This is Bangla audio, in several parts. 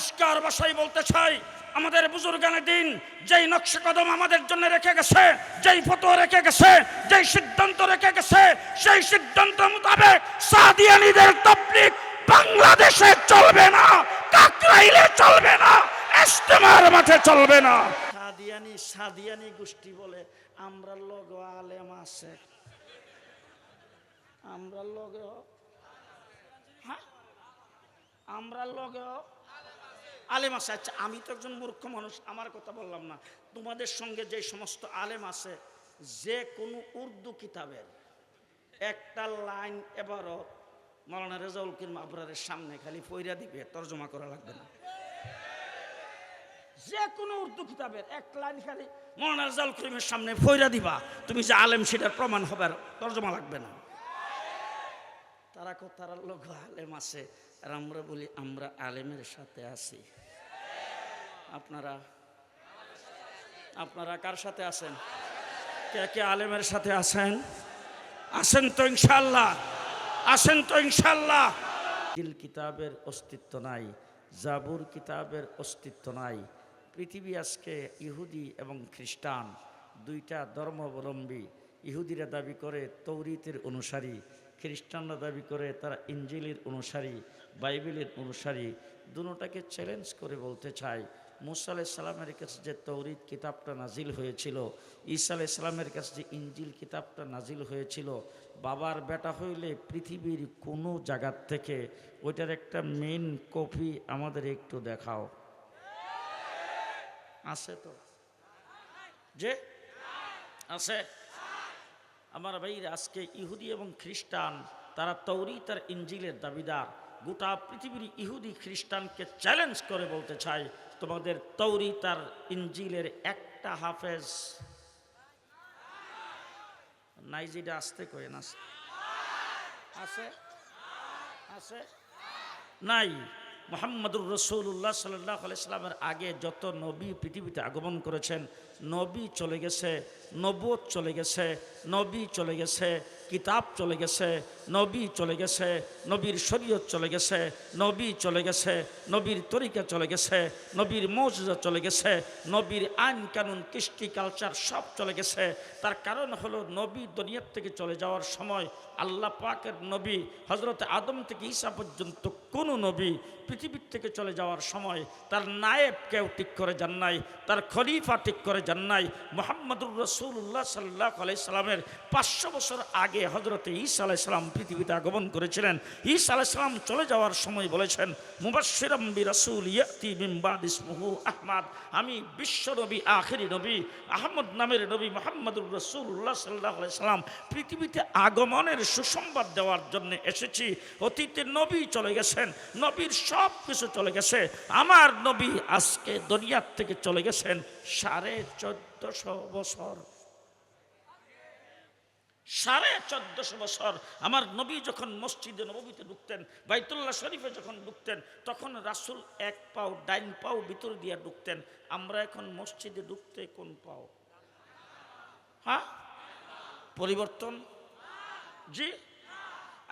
পরিষ্কার ভাষায় বলতে চাই, আমাদের বুজুর্গানের দিন, যেই নকশা কদম আমাদের জন্য রেখে গেছে, যেই ফটো রেখে গেছে, যেই সিদ্ধান্ত রেখে গেছে, সেই সিদ্ধান্ত মোতাবেক সাদিয়ানিদের তবলিক বাংলাদেশে চলবে না, কাকরাইলে চলবে না, ইস্তেমার মাঠে চলবে না। সাদিয়ানি সাদিয়ানি গোষ্ঠী বলে, আমরা লগ আলেম আছে। আমরা লগ হ্যাঁ? আমরা লগ আলেম আছে। আচ্ছা আমি তো একজন মূর্খ মানুষ, আমার কথা বললাম না। তোমাদের সঙ্গে যে সমস্ত আলেম আছে, যে কোনো উর্দু কিতাবের একটা লাইন এবারও মৌলানা রেজাউল কিরম আবরারের সামনে খালি ফইরা দিবে, তর্জমা করা লাগবে না। যে কোনো উর্দু কিতাবের এক লাইন খালি মৌলানা রেজাউল করিমের সামনে ফইরা দিবা, তুমি যে আলেম, সেটার প্রমাণ হবে আর তর্জমা লাগবে না। তারা তারা লোক আলেম আছে। আর আমরা বলি, আমরা আলেমের সাথে আছি। আপনারা আপনারা কার সাথে আছেন? কে কে আলেমের সাথে আছেন? আছেন তো ইনশাল্লাহ আছেন তো ইনশাল্লাহ দিল কিতাবের অস্তিত্ব নাই, জাবুর কিতাবের অস্তিত্ব নাই। পৃথিবী আজকে ইহুদি এবং খ্রিস্টান, দুইটা ধর্মাবলম্বী। ইহুদিরা দাবি করে তৌরিতের অনুসারী, খ্রিস্টানরা দাবি করে তারা ইঞ্জিলের অনুসারী, বাইবেলের অনুসারী, দুটাকে চ্যালেঞ্জ করে বলতে চাই মুসা সালামের কাছে যে তৌরিত কিতাবটা নাজিল হয়েছিল, ঈসা সালামের কাছে যে ইঞ্জিল কিতাবটা নাজিল হয়েছিল, বাবার বেটা হইলে পৃথিবীর কোনো জায়গার থেকে ওইটার একটা মেন কপি আমাদের একটু দেখাও। আছে তো? যে? আছে। আমার ভাইরা আজকে ইহুদি এবং খ্রিস্টান, তারা তৌরি তার ইঞ্জিলের দাবিদার। গোটা পৃথিবীর ইহুদি খ্রিস্টানকে চ্যালেঞ্জ করে বলতে চাই, তোমাদের তৌরি তার ইঞ্জিলের একটা হাফেজ। নাইজিটা আসতে কয়ে না? আছে? আছে? নাই। মোহাম্মদুর রসুল্লাহ সাল্লাহ সাল্লামের আগে যত নবী পৃথিবীতে আগমন করেছেন, নবী চলে গেছে নবুয়ত চলে গেছে, নবী চলে গেছে, কিতাব চলে গেছে, নবী চলে গেছে, নবীর শরীয়ত চলে গেছে, নবী চলে গেছে, নবীর তরিকা চলে গেছে, নবীর মৌজা চলে গেছে, নবীর আইন কানুন, কৃষ্টি কালচার সব চলে গেছে। তার কারণ হলো নবী দুনিয়ার থেকে চলে যাওয়ার সময় আল্লাহ পাকের নবী হজরত আদম থেকে ঈসা পর্যন্ত কোনো নবী পৃথিবীর থেকে চলে যাওয়ার সময় তার নায়েব কেউ ঠিক করে যান নাই, তার খলিফা ঠিক করে যান নাই। মোহাম্মদুর রসুল্লাহ সাল্লাহ আলাইসাল্লামের পাঁচশো বছর আগে হজরতে ঈসা আলাইসাল্লাম পৃথিবীতে আগমন করেছিলেন। ঈসা আলাইসাল্লাম চলে যাওয়ার সময় বলেছেন মুবাসিরম বি রসুল ইয়াতি বিম্বাদ ইসমুহু আহমাদ। আমি বিশ্ব নবী, আখেরি নবী, আহমদ নামের নবী মোহাম্মদুর রসুল্লাহ সাল্লাহ আলাইসাল্লাম পৃথিবীতে আগমনের সুসংবাদ দেওয়ার জন্য এসেছি। অতীতে নবী চলে গেছেন নবীর সব কিছু চলে গেছে। আমার নবী আজকে দুনিয়ার থেকে চলে গেছেন সাড়ে চোদ্দশো বছর। সাড়ে চোদ্দশো বছর। আমার নবী যখন মসজিদে নবীতে ঢুকতেন, বাইতুল্লাহ শরীফে যখন ঢুকতেন, তখন রাসুল এক পাও ডাইন পাও ভিতর দিয়ে ঢুকতেন। আমরা এখন মসজিদে ঢুকতে কোন পাও? হ্যাঁ? পরিবর্তন? জি?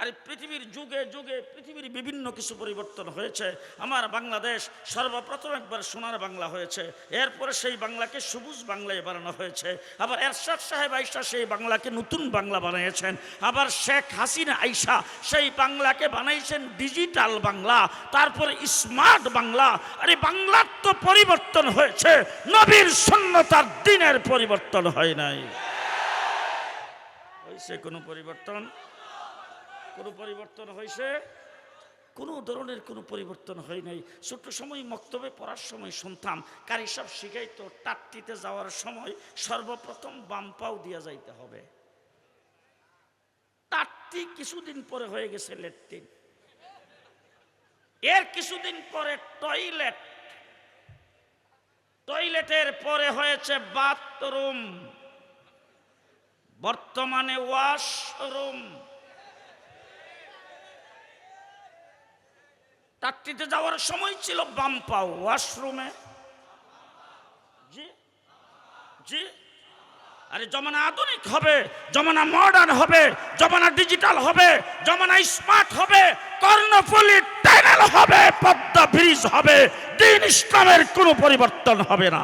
আরে পৃথিবীর যুগে যুগে পৃথিবীর বিভিন্ন কিছু পরিবর্তন হয়েছে। আমার বাংলাদেশ সর্বপ্রথম একবার সোনার বাংলা হয়েছে। এরপরে সেই বাংলাকে সবুজ বাংলায় বানানো হয়েছে। আবার এরশাদ সাহেব আইসা সেই বাংলাকে নতুন বাংলা বানিয়েছেন। আবার শেখ হাসিনা আইসা সেই বাংলাকে বানাইছেন ডিজিটাল বাংলা, তারপরে স্মার্ট বাংলা। আরে বাংলার তো পরিবর্তন হয়েছে, নবীর শূন্যতার দিনের পরিবর্তন হয় নাই। হয়েছে কোনো পরিবর্তন? কোনো পরিবর্তন হয়েছে কোনো ধরনের কোনো পরিবর্তন হয় নাই। ছোট্ট সময় মক্তবে পড়ার সময় শুনতাম, কারি সব শিখাইতো, টাট্টিতে যাওয়ার সময় সর্বপ্রথম বাম পাও দিয়া যাইতে হবে। টাট্টি কিছুদিন পরে হয়ে গেছে লেট্রিন। এর কিছুদিন পরে টয়লেট। টয়লেটের পরে হয়েছে বাথরুম। বর্তমানে ওয়াশরুম। টাট্টিতে যাওয়ার সময় ছিল বাম পাও ওয়াশরুমে। জি জি। আরে জমানা আধুনিক হবে, জমানা মডার্ন হবে, জমানা ডিজিটাল হবে, জমানা স্মার্ট হবে, কর্ণফুলি টানেল হবে, পদ্মা ব্রিজ হবে, দিন ইসলামের কোনো পরিবর্তন হবে না।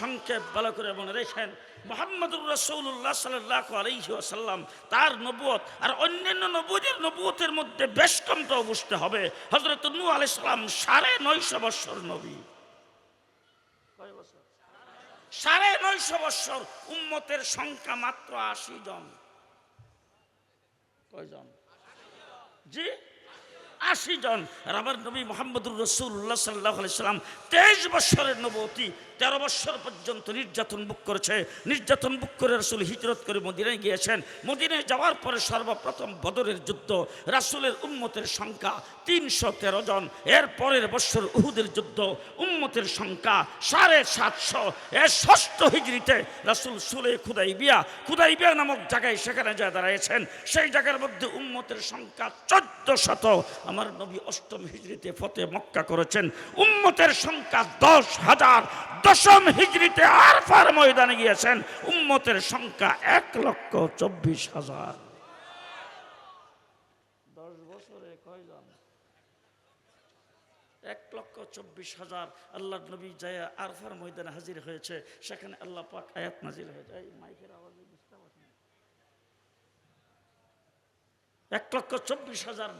সংক্ষেপ ভালো করে মনে রেখেন। মোহাম্মদুর রসৌল্লাহ সাল্লাহ তার নবুয়ত আর অন্যান্য নবুদের নবুয়তের মধ্যে বেশ কমটা বুঝতে হবে। হজরত নু আলাই সালাম সাড়ে নয়শো বৎসর নবী? সাড়ে নয়শো বৎসর উম্মতের সংখ্যা মাত্র আশি জন। কয়জন জি? আশি জন। আর আমার নবী মোহাম্মদুর রসুল্লাহ সাল্লাহ সাল্লাম তেইশ বৎসরের নবতী তেরো বৎসর পর্যন্ত নির্যাতন বুক করেছে। নির্যাতন বুক করে রাসুল হিজরত করে মদিনায় গিয়েছেন। মদিনায় যাওয়ার পরে সর্বপ্রথম বদরের যুদ্ধ, রাসুলের উম্মতের সংখ্যা তিনশো তেরো জন। এর পরের বৎসর উহুদের যুদ্ধ, উম্মতের সংখ্যা সাড়ে সাতশো। এর ষষ্ঠ হিজড়িতে রাসুল সুলে খুদাই বিয়া খুদাই বিয়া নামক জায়গায় সেখানে যা দাঁড়িয়েছেন সেই জায়গার মধ্যে উম্মতের সংখ্যা চোদ্দ শত আমার নবী অষ্টম হিজড়িতে ফতে মক্কা করেছেন। উম্মতের সংখ্যা দশ হাজার। দশম হিজড়িতে আরফার ময়দানে গিয়েছেন। উম্মতের সংখ্যা এক লক্ষ চব্বিশ হাজার। দশ বছরে কয়জন? এক লক্ষ চব্বিশ হাজার। আল্লাহ নবী জায়া আরফার ময়দানে হাজির হয়েছে। সেখানে আল্লাহ পাক আয়াত নাজির হয়েছে। এই মাইকের? এক লক্ষ চব্বিশ হাজার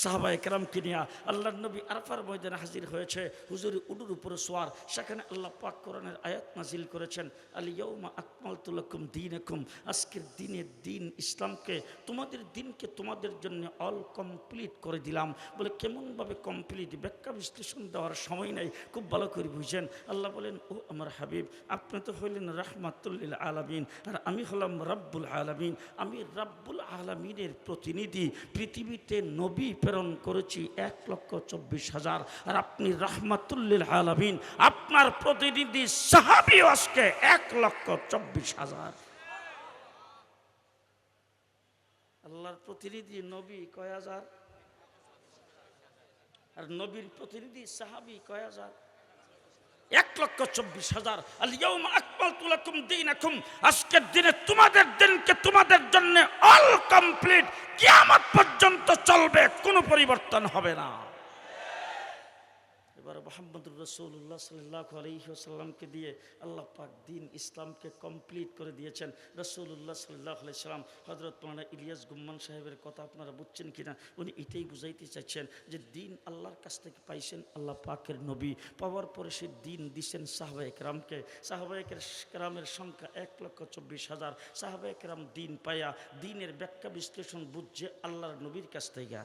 সাহাবা একরামকে নিয়ে আল্লাহ নবী আরফার ময়দানে হাজির হয়েছে। হুজুরি উডুর উপরে সোয়ার। সেখানে আল্লাহ পাক কোরআনের আয়াত নাজিল করেছেন। আলী আলিয়াউমা আকমাল তুলকুম দিন একুম আজকের দিনে দিন ইসলামকে, তোমাদের দিনকে তোমাদের জন্য অল কমপ্লিট করে দিলাম। বলে কেমনভাবে কমপ্লিট? ব্যাখ্যা বিশ্লেষণ দেওয়ার সময় নেই। খুব ভালো করে বুঝছেন আল্লাহ বলেন, ও আমার হাবিব, আপনি তো হইলেন রাহমাতুল্লিল আলামিন। আর আমি হলাম রাব্বুল আলামিন। আমি রাব্বুল আলামিনের প্রতিনিধি। পৃথিবীতে নবী প্রেরণ করেছি এক লক্ষ চব্বিশ হাজার। আর আপনি রাহমাতুল্লিল আলমিন, আপনার প্রতিনিধি সাহাবি আজকে এক লক্ষ চব্বিশ হাজার। আল্লাহর প্রতিনিধি নবী কয় হাজার? আর নবীর প্রতিনিধি সাহাবি কয় হাজার? লক্ষ চব্বিশ হাজার। আলিয়াউমা আকমাল তুলাকুম দিন এখন আজকের দিনে তোমাদের দিনকে তোমাদের জন্য অল কমপ্লিট কিয়ামত পর্যন্ত চলবে, কোনো পরিবর্তন হবে না। এবার মোহাম্মদুর রসুল্লাহ সাল্লাহ আলহিহাসাল্লামকে দিয়ে আল্লাহ পাক দিন ইসলামকে কমপ্লিট করে দিয়েছেন। রসুল্লাহ সাল্লাহ সাল্লাম হজরত মানা ইলিয়াস গুম্মান সাহেবের কথা আপনারা বুঝছেন কিনা, উনি এটাই বুঝাইতে চাইছেন যে দিন আল্লাহর কাছ থেকে পাইছেন আল্লাহ পাকের নবী। পাওয়ার পরে সে দিন দিছেন সাহবা একরামকে। সাহবা একরামের সংখ্যা এক লক্ষ চব্বিশ হাজার। সাহবা একরাম দিন পায়া দিনের ব্যাখ্যা বিশ্লেষণ বুঝছে আল্লাহর নবীর কাছ থেকে।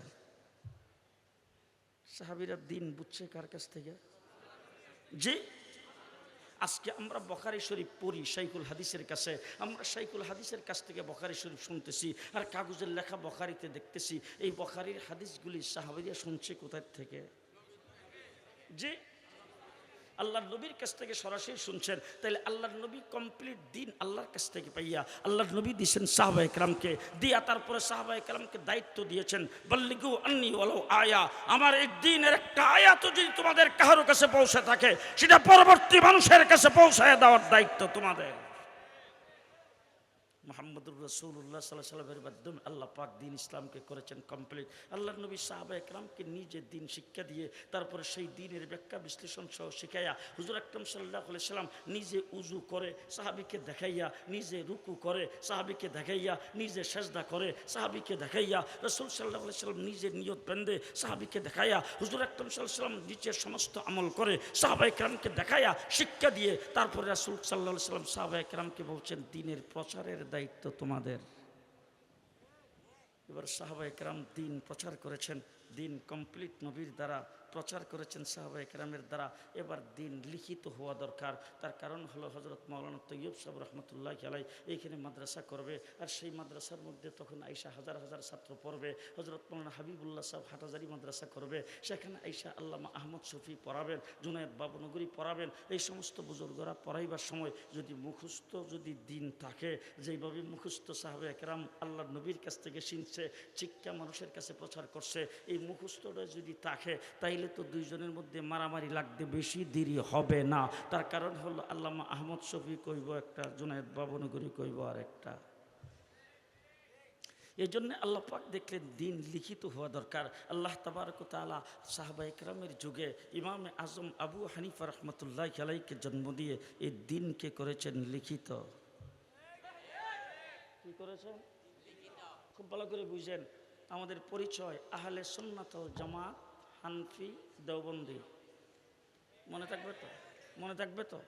সাহাবিরা দিন বুঝছে কার কাছ থেকে? যে আজকে আমরা বখারি শরীফ পড়ি শাইকুল হাদিসের কাছে, আমরা শাইকুল হাদিসের কাছ থেকে বখারি শরীফ শুনতেছি আর কাগজের লেখা বখারিতে দেখতেছি, এই বখারির হাদিসগুলি সাহাবিরা শুনছে কোথার থেকে? যে আল্লাহর নবীর কাছ থেকে সরাসরি শুনছেন তাহলে আল্লাহর নবী কমপ্লিট দিন আল্লাহর কাছ থেকে পাইয়া আল্লাহর নবী দিয়েছেন সাহবা একরামকে, দিয়া তারপরে সাহবা একরামকে দায়িত্ব দিয়েছেন, বল্লিগু আন্নি বল আয়া, আমার এই দিনের একটা আয়াত যদি তোমাদের কারও কাছে পৌঁছে থাকে, সেটা পরবর্তী মানুষের কাছে পৌঁছায় দেওয়ার দায়িত্ব তোমাদের। মোহাম্মদুর রসুল্লাহ সাল্লাহ সাল্লামের মাধ্যমে আল্লাহ পাক দিন ইসলামকে করেছেন কমপ্লিট আল্লাহ নবী সাহাবা একরামকে নিজে দিন শিক্ষা দিয়ে তারপরে সেই দিনের ব্যাখ্যা বিশ্লেষণ সহ শিখাইয়া হুজুর আকরম সাল্লাহ সাল্লাম নিজে উজু করে, সাহাবিকে দেখাইয়া, নিজে রুকু করে, সাহাবিকে দেখাইয়া, নিজে সেজদা করে, সাহাবিকে দেখাইয়া, রসুল সাল্লাহ সাল্লাম নিজে নিয়ত বেঁধে সাহাবিকে দেখাইয়া, হুজুর আকরম সাল্লাহ সাল্লাম নিজের সমস্ত আমল করে সাহাবা একরামকে দেখাইয়া, শিক্ষা দিয়ে তারপরে রাসুল সাল্লাহ সাল্লাম সাহাবা একরামকে বলছেন, দিনের প্রচারের দায়িত্ব তোমাদের। এবার সাহাবা একরাম দিন প্রচার করেছেন দিন কমপ্লিট নবীর দ্বারা প্রচার করেছেন সাহাবা একরামের দ্বারা, এবার দিন লিখিত হওয়া দরকার। তার কারণ হলো হজরত মৌলানা তৈয়ব সাহেব রহমতুল্লাহ আলাই এইখানে মাদ্রাসা করবে, আর সেই মাদ্রাসার মধ্যে তখন আইসা হাজার হাজার ছাত্র পড়বে হজরত মৌলানা হাবিবুল্লাহ সাহেব হাটাজারি মাদ্রাসা করবে, সেখানে আইসা আল্লামা আহমদ শফি পড়াবেন, জুনায়দ বাবনগরী পড়াবেন, এই সমস্ত বুজুর্গরা পড়াইবার সময় যদি মুখস্থ যদি দিন থাকে, যেইভাবে মুখস্থ সাহাবে একরাম আল্লাহ নবীর কাছ থেকে শিনছে শিক্ষা মানুষের কাছে প্রচার করছে, এই মুখস্থটা যদি থাকে, তাইলে তো দুইজনের মধ্যে মারামারি লাগতে বেশি দেরি হবে না। তার কারণ হলো আল্লামা আহমদ শফি কইব একটা, জুনায়দ বাবনগরী কইব আর একটা। এই জন্য আল্লাহ পাক দেখলেন দিন লিখিত হওয়া দরকার। আল্লাহ তাবারক তালা সাহাবা একরামের যুগে ইমামে আজম আবু হানিফা রহমতুল্লাহ আলাইকে জন্ম দিয়ে এই দিনকে করেছেন লিখিত। কি করেছেন? খুব ভালো করে বুঝেন। আমাদের পরিচয় আহলে সুন্নাত ওয়াল জামাত হানফি দেওবন্দি। মনে থাকবে তো? মনে থাকবে তো?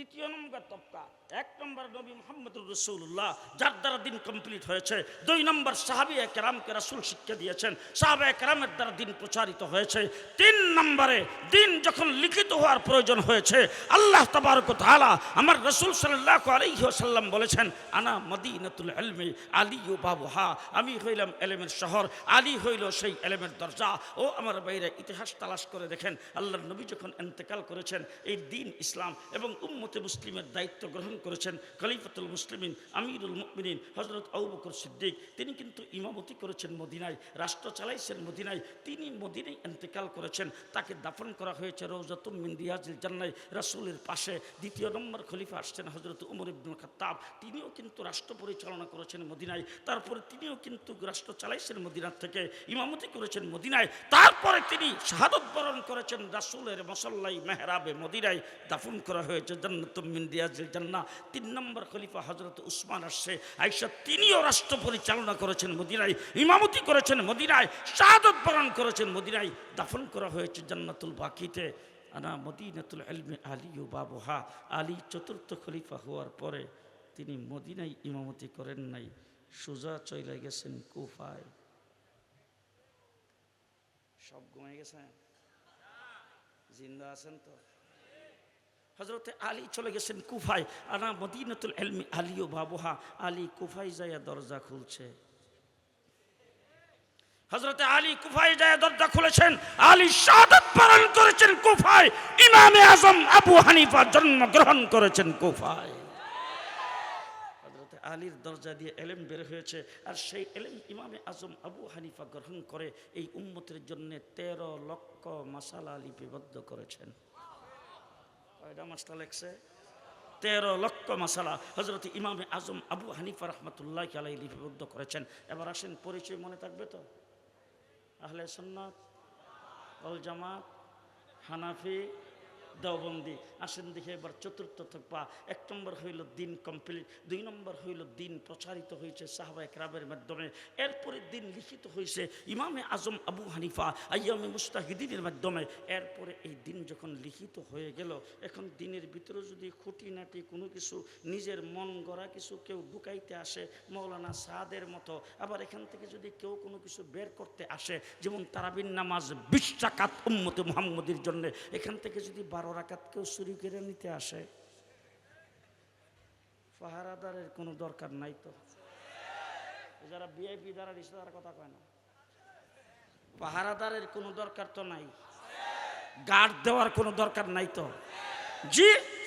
তৃতীয় নম্বর তবকা। এক নম্বর নবী মোহাম্মদুর রসুল্লাহ যার দ্বারা দিন কমপ্লিট হয়েছে। দুই নম্বর সাহাবি কেরামকে রাসুল শিক্ষা দিয়েছেন। সাহাবে কেরামের দ্বারা দিন প্রচারিত হয়েছে। তিন নম্বরে দিন যখন লিখিত হওয়ার প্রয়োজন হয়েছে, আল্লাহ তাবারক তাআলা আমার রসুল সাল্লাহ আলাইহি ওয়াসাল্লাম বলেছেন, আনা মদিনাতুল ইলমি, আলী ও বাবুহা আমি হইলাম এলেমের শহর, আলী হইল সেই এলেমের দরজা। ও আমার বাইরে ইতিহাস তালাশ করে দেখেন, আল্লাহর নবী যখন এন্তেকাল করেছেন, এই দিন ইসলাম এবং উম্মতে মুসলিমের দায়িত্ব গ্রহণ করেছেন খলিফাতুল মুসলিমিন, আমিরুল মুমিনিন হজরত আবু বকর সিদ্দিক। তিনি কিন্তু ইমামতি করেছেন মদিনায়, রাষ্ট্র চালাইছেন মদিনায়। তিনি মদিনায় এন্তেকাল করেছেন। তাকে দাফন করা হয়েছে রৌজাতুম মিন জান্নাই, রাসূলের পাশে। দ্বিতীয় নম্বর খলিফা আসছেন হজরত উমর ইবনুল খাত্তাব। তিনিও কিন্তু রাষ্ট্র পরিচালনা করেছেন মদিনায়। তারপরে তিনিও কিন্তু রাষ্ট্র চালাইছেন মদিনার থেকে। ইমামতি করেছেন মদিনায়। তারপরে তিনি শাহাদত বরণ করেছেন রাসূলের মসল্লাই মেহরাবে মদিনায়। দাফন করা হয়েছে রাষ্ট্র পরিচালনা করেছেন মদিনায়, ইমামতি করেছেন মদিনায়, শাহাদত বরণ করেছেন মদিনায়। দাফন করা হয়েছে জান্নাতুল বাকিতে। আনা মদিনাতুল আলী ও বাবুহা। আলী চতুর্থ খলিফা হওয়ার পরে তিনি মদিনায় ইমামতি করেন নাই। সোজা চলে গেছেন কুফায়। সব ঘুমাই গেছেন জিন্দা আছেন তো? হজরতে আলী চলে গেছেন কুফায়। আনা মদিনাতুল এলমি আলী ও বাবুহা। আলী কুফায় যাইয়া দরজা খুলছে। হজরতে আলী কুফায় যায় দরজা খুলেছেন। আলী শাহাদত পালন করেছেন কুফায়। ইমামে আজম আবু হানিফা জন্মগ্রহণ করেছেন কুফায়। হজরতে আলীর দরজা দিয়ে এলেম বের হয়েছে। আর সেই এলেম ইমামে আজম আবু হানিফা গ্রহণ করে এই উম্মতের জন্য তেরো লক্ষ মাসালা লিপিবদ্ধ করেছেন। কয়টা মাসলা লেখছে। তেরো লক্ষ মশালা হজরত ইমামে আজম আবু হানিফা রহমতুল্লাহ আলাই লিপিবদ্ধ করেছেন। এবার আসেন, পরিচয় মনে থাকবে তো? আহলে সন্ন্যত অল জামাত, হানাফি দেওবন্দি। আসেন দেখে এবার চতুর্থ থাকবা এক নম্বর হইল দিন কমপ্লিট। দুই নম্বর হইল দিন প্রচারিত হয়েছে সাহাবা একরাবের মাধ্যমে। এরপরে দিন লিখিত হয়েছে ইমামে আজম আবু হানিফা আইয়ামে মুস্তাহিদিনের মাধ্যমে। এরপরে এই দিন যখন লিখিত হয়ে গেল, এখন দিনের ভিতরে যদি খুঁটিনাটি কোনো কিছু নিজের মন গড়া কিছু কেউ ঢুকাইতে আসে, মৌলানা সাদের মতো, আবার এখান থেকে যদি কেউ কোনো কিছু বের করতে আসে, যেমন তারাবিন নামাজ বিশ টাকাত উম্মতে মুহাম্মদের জন্য, এখান থেকে যদি বারো রাকাত কেউ চুরি করে নিতে আসে। পাহারাদারের কোনো দরকার নাই তো। যারা বিআইপি দ্বারা দিচ্ছে তারা কথা কয় না। পাহারাদারের কোনো দরকার তো নাই। গার্ড দেওয়ার কোনো দরকার নাই তো। জি?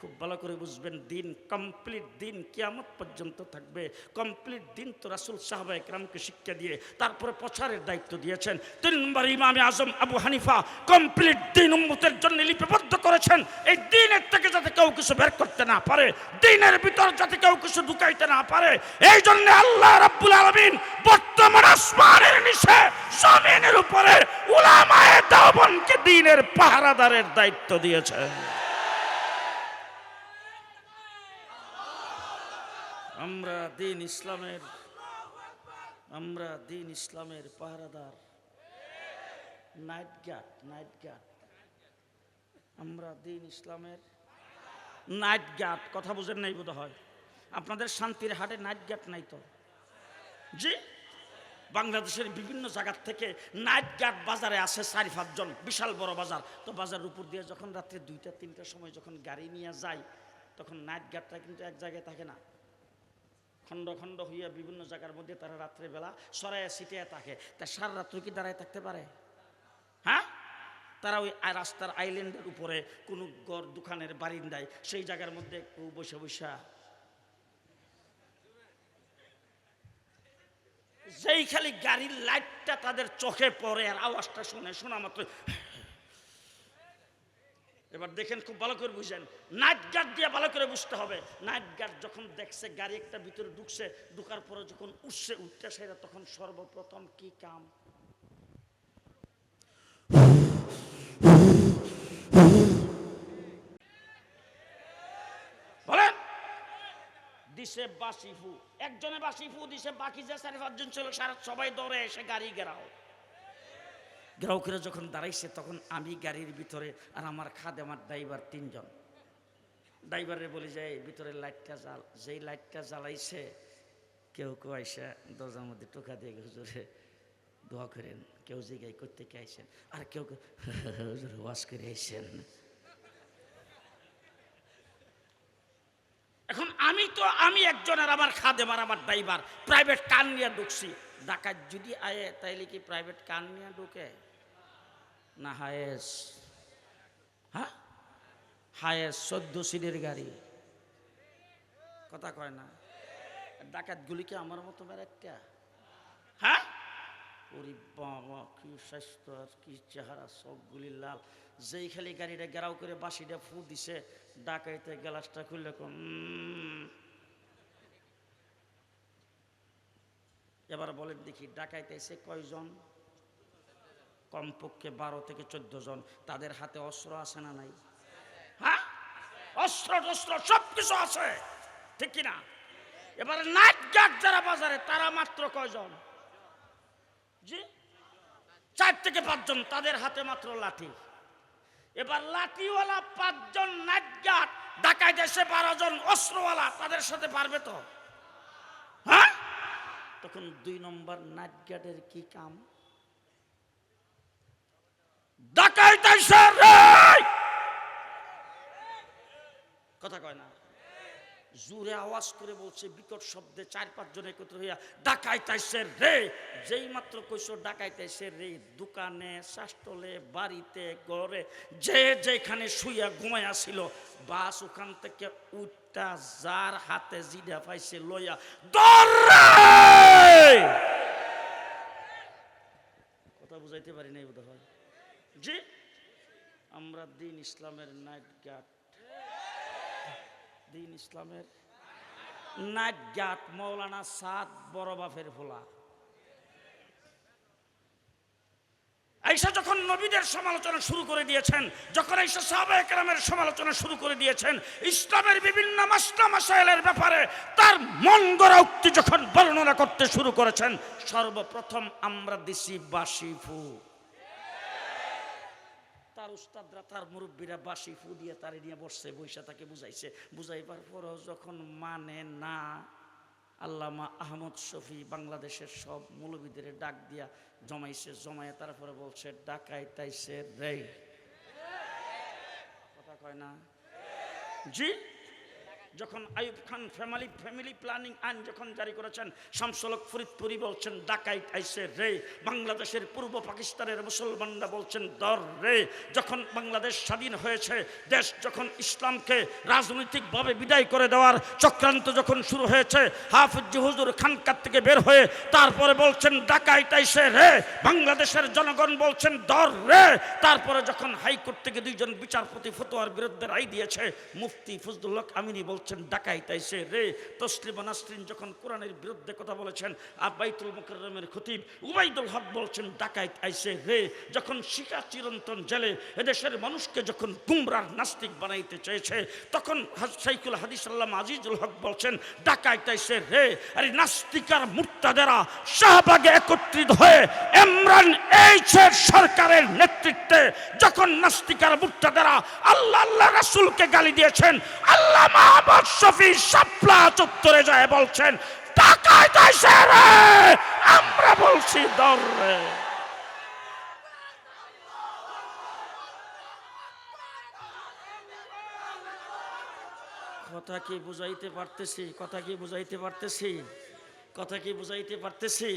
খুব ভালো করে বুঝবেন, দিন কমপ্লিট দিন কিয়ামত পর্যন্ত থাকবে। কমপ্লিট দিন তো রাসুল সাহাবা একরামকে শিক্ষা দিয়ে, তারপরে প্রচারের দায়িত্ব দিয়েছেন। তিন নম্বর ইমামে আজম আবু হানিফা কমপ্লিট দিন উম্মতের জন্য লিপিবদ্ধ করেছেন। এই দিনের থেকে যাতে কেউ কিছু বের করতে না পারে, দিনের ভিতর যাতে কেউ কিছু ঢুকাইতে না পারে এই জন্য আল্লাহ রাব্বুল আলামিন বর্তমান আসমানের নিচে, জমিনের উপরে উলামায়ে দাওবনকে দিনের পাহারাদারের দায়িত্ব দিয়েছেন। আমরা দিন ইসলামের, আমরা দিন ইসলামের পাহারাদার। নাইট গার্ড নাইট গার্ড আমরা দিন ইসলামের নাইট গার্ড কথা বুঝেন নাই বোধ হয় আপনাদের শান্তির হাটে নাইট গার্ড নাই তো? জি? বাংলাদেশের বিভিন্ন জায়গার থেকে নাইট গার্ড বাজারে আসে চারি পাঁচজন বিশাল বড় বাজার। তো বাজার উপর দিয়ে যখন রাত্রে দুইটা, তিনটার সময় যখন গাড়ি নিয়ে যায়, তখন নাইট গার্ডটা কিন্তু এক জায়গায় থাকে না। খণ্ড খণ্ড হইয়া বিভিন্ন জায়গার মধ্যে তারা রাত্রেবেলা সরাইয়া ছিটিয়ে থাকে। তা সারা রাত্র কি দাঁড়ায় থাকতে পারে? হ্যাঁ? তারা ওই রাস্তার আইল্যান্ডের উপরে কোনো গড় দোকানের বারিন্দায় সেই জায়গার মধ্যে একটু বসে বসা। যেই খালি গাড়ির লাইটটা তাদের চোখে পড়ে আর আওয়াজটা শুনে, শোনা মাত্র এবার দেখেন খুব ভালো করে বুঝেন। নাইট গার্ড দিয়ে ভালো করে বুঝতে হবে। নাইট গার্ড যখন দেখছে গাড়ি একটা ভিতরে ঢুকছে, ঢুকার পরে যখন উঠছে, উঠতে সেটা তখন সর্বপ্রথম কি কাম? বলেন। দিছে বাসি একজনে বাসিফু দিছে, বাকি যে চারি পাঁচজন ছিল, সারা সবাই দৌড়ে এসে গাড়ি গেরাও। গেরাও করে যখন দাঁড়াইছে, তখন আমি গাড়ির ভিতরে আর আমার খাদ আমার ড্রাইভার তিনজন। ড্রাইভারে বলি যে ভিতরে লাইটটা জাল যেই লাইটটা জ্বালাইছে, কেউ কেউ আইসা দরজার মধ্যে টোকা দিয়ে হুজুরে দোয়া করেন। কেউ জিগাই করতে কে আইসেন? আর কেউ হুজুর ওয়াশ করে আইসেন। এখন আমি তো, আমি একজন আর আমার খাদে আর আমার ড্রাইভার, প্রাইভেট কার নিয়ে ঢুকছি? ডাকাত যদি আয়ে, তাইলে কি প্রাইভেট কার নিয়ে ঢুকে? না হায়েস? হ্যাঁ? হায়েস চোদ্দ সিটের গাড়ি। কথা কয় না। ডাকাত গুলি কি আমার মতো একটা? হ্যাঁ? ওরে বাবা, কি স্বাস্থ্য আর কি চেহারা, সবগুলি লাল। যেই খালি গাড়িটা গেরাও করে বাসিটা ফু দিছে, ডাকাইতে গ্লাসটা খুললে কোন এবার বলেন দেখি, ডাকাইতে এসে কয়জন? কমপক্ষে বারো থেকে চোদ্দ জন। তাদের হাতে অস্ত্র আছে না নাই? হ্যাঁ? অস্ত্র, টস্ত্র সব কিছু আছে। ঠিক কিনা? এবারে নাইট গার্ড যারা বাজারে, তারা মাত্র কয়জন? জি? চার থেকে পাঁচজন, তাদের হাতে মাত্র লাঠি। এবার লাঠিওয়ালা পাঁচজন নাইট গার্ড, ঢাকায় দেশে বারো জন অস্ত্রওয়ালা, তাদের সাথে পারবে তো? হ্যাঁ? তখন দুই নম্বর নাইট গার্ডের কি কাম? ডাকাই কথা কয় না। জোরে আওয়াজ করে বলছে, বিকট শব্দে চার পাঁচজন একত্র হইয়া, ডাকাইতাইছে রে। যেই মাত্র কইছো ডাকাইতাইছে রে, দোকানে, শাস্তলে, বাড়িতে, ঘরে, যে যেখানে শুইয়া ঘুমাইয়া ছিল, বাস ওখান থেকে উঠটা যার হাতে জিডা পাইছে লইয়া দৌড়ে কথা বুঝাইতে পারি নাই বোধ হয় জি? আমরা দিন ইসলামের নাইট গার্ড। দিন ইসলামের নাইট গার্ড মৌলানা সাদ বড় বাপের ভোলা। আইসা যখন নবীদের সমালোচনা শুরু করে দিয়েছেন, যখন আইসা সাহাবা একরামের সমালোচনা শুরু করে দিয়েছেন, ইসলামের বিভিন্ন মাসলা মাসাইলের ব্যাপারে তার মন গড়া উক্তি যখন বর্ণনা করতে শুরু করেছেন, সর্বপ্রথম আমরা দিছি বাসি ফু তার উস্তাদরা তার মুরব্বীরা বাসি ফু দিয়ে তারে নিয়ে বসছে বৈশা তাকে বুঝাইছে। বুঝাইবার পরও যখন মানে না, আল্লামা আহমদ শফি বাংলাদেশের সব মৌলবীদের ডাক দিয়া জমাইছে, জমাইয়া তারপরে বলছে ডাকাই তাইছে রে। কথা কয় না? জি? যখন আইব খান ফ্যামিলি ফ্যামিলি প্ল্যানিং আইন যখন জারি করেছেন, শামসলক ফরিদপুরি বলছেন, ডাকাইত আইসে রে। বাংলাদেশের পূর্ব পাকিস্তানের মুসলমানরা বলছেন দর রে। যখন বাংলাদেশ স্বাধীন হয়েছে, দেশ যখন ইসলামকে রাজনৈতিকভাবে বিদায় করে দেওয়ার চক্রান্ত যখন শুরু হয়েছে, হাফিজ হুজুর খানকার থেকে বের হয়ে তারপরে বলছেন, ডাকাইত আইসে রে। বাংলাদেশের জনগণ বলছেন দর রে। তারপরে যখন হাইকোর্ট থেকে দুইজন বিচারপতি ফতোয়ার বিরুদ্ধে রায় দিয়েছে, মুফতি ফজলুল আমিনী আমিনী বলছেন ডাকাইত আইসে রে। তসলিমা নাসরিন যখন কোরআনের বিরুদ্ধে কথা বলেছেন আব্বাইতুল মুকররমের খতিব উবাইদুল হক বলছেন ডাকাইত আইসে রে। যখন শিকা চিরন্তন জেলে এদেশের মানুষকে যখন গুমরার নাস্তিক বানাইতে চেয়েছে, তখন সাইকুল হাদিস আল্লাহ আজিজুল হক বলছেন ডাকাইত আইসে রে। আরে নাস্তিকার মুক্তাদেরা শাহবাগে একত্রিত হয়ে ইমরান এইচের সরকারের নেতৃত্বে যখন নাস্তিকার মুক্তাদেরা আল্লাহ আল্লাহ রাসূলকে গালি দিয়েছেন, আল্লাহ মাহমুদ শফি যায় বলছেন আইসে রে, আমরা বলছি দর রে। কথা কি বুঝাইতে পারতেছি? কথা কি বুঝাইতে পারতেছি? কথা কি বুঝাইতে পারতেছি?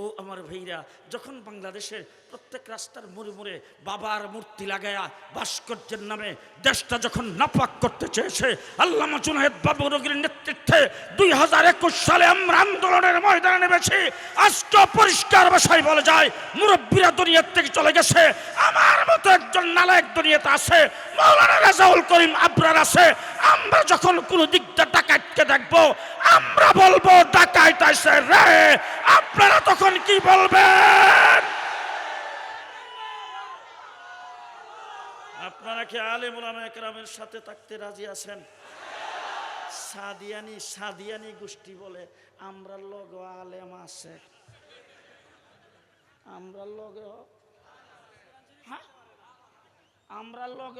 ও আমার ভাইরা, যখন বাংলাদেশের প্রত্যেক রাস্তার মোড়ে মোড়ে বাবার মূর্তি লাগায়া ভাস্কর্যের নামে দেশটা যখন নাপাক করতে চেয়েছে, আল্লামা জুনাহেদ বাবু রোগীর নেতৃত্বে দুই হাজার একুশ সালে আমরা আন্দোলনের ময়দানে নেমেছি। আজকে পরিষ্কার ভাষায় বলা যায়, মুরব্বীরা দুনিয়ার থেকে চলে গেছে। আমার মতো একজন নালায়ক দুনিয়াতে আছে, মৌলানা রাজাউল করিম আবরার আছে। আমরা যখন কোনো দিকটা ডাকাতকে দেখব, আমরা বলব ডাকাইত রে, আপনারা তখন কি বলবেন? আপনারা কি আলেম একরামের সাথে থাকতে রাজি আছেন? সাদিয়ানি সাদিয়ানি গোষ্ঠী বলে আমরা লগ আলেম আছে। আমরা লগে হ্যাঁ? আমরা লগ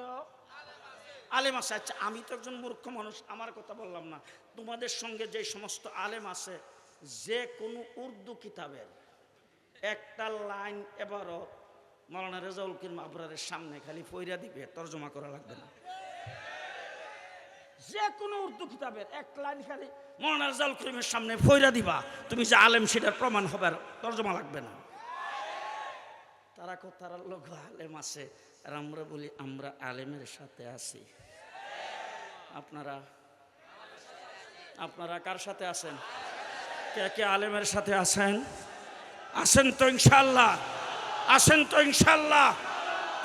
আলেম আছে। আচ্ছা আমি তো একজন মূর্খ মানুষ, আমার কথা বললাম না। তোমাদের সঙ্গে যে সমস্ত আলেম আছে যে কোনো উর্দু কিতাবের একটা লাইন এবারও মৌলানা রেজাউল কিরম আবরারের সামনে খালি ফইরা দিবে, তর্জমা করা লাগবে না। যে কোনো উর্দু কিতাবের এক লাইন খালি মৌলানা রেজাউল করিমের সামনে ফইরা দিবা, তুমি যে আলেম সেটার প্রমাণ হবে আর তর্জমা লাগবে না। তারা কো তারা লোক আলেম আছে আর আমরা বলি, আমরা আলেমের সাথে আছি। আপনারা আপনারা কার সাথে আছেন? কে কে আলেমের সাথে আছেন আছেন তো ইনশাল্লাহ আছেন তো ইনশাল্লাহ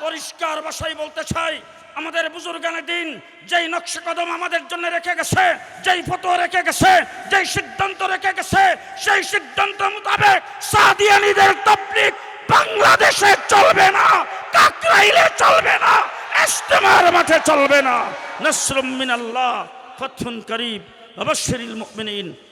পরিষ্কার ভাষায় বলতে চাই, আমাদের বুজুর্গানের দিন, যেই নকশা কদম আমাদের জন্য রেখে গেছে, যেই ফটো রেখে গেছে, যেই সিদ্ধান্ত রেখে গেছে, সেই সিদ্ধান্ত মোতাবেক সাদিয়ানিদের তবলিক বাংলাদেশে চলবে না, কাকরাইলে চলবে না ইস্তেমার মাঠে চলবে না। নসরুম মিনাল্লাহ ফথুন করিব অবশ্যরিল মুমিনিন।